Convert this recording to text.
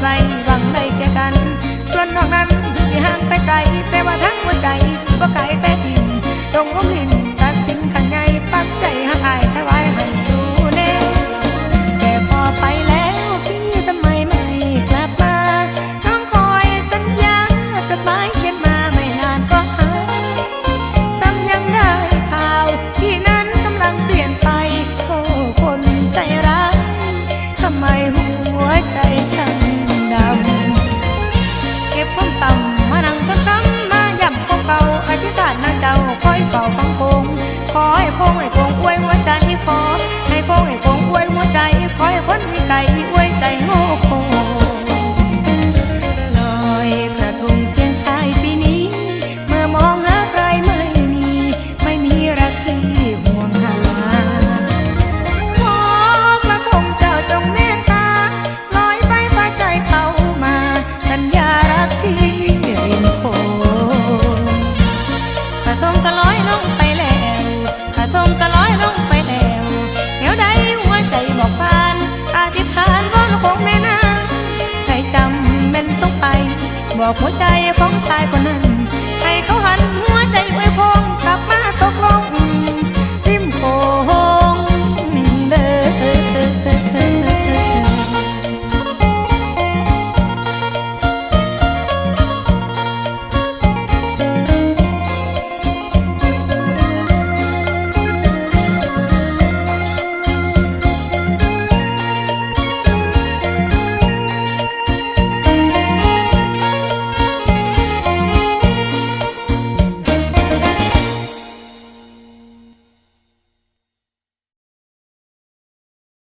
ไว้หวังได้แก่กัน ส่วนนอกนั้นที่ห่างไปไกลแต่ว่าทั้งหัวใจสิบ่ไกลแต่ดินตรงลมลินตัดสินขันใหญ่ปักใจหักอายถวายให้สู่แนวแค่พอไปแล้วพี่ทำไมไม่กลับมาน้องคอยสัญญาจะไปเขียนมาไม่นานก็หายซ้ำยังได้ข่าวพี่นั้นกำลังเปลี่ยนไปโอ้คนใจร้ายทำไมหัวใจฉัน ดำเก็บความซ้ำ กที่ริมโขงกระทงก็ลอยลงไปแล้วกระทงก็ลอยลงไปแล้วแนวใดหัวใจบอกผ่านอธิษฐานวอนคงแม่นางให้จำแม่นสงไป บอกหัวใจของชายคน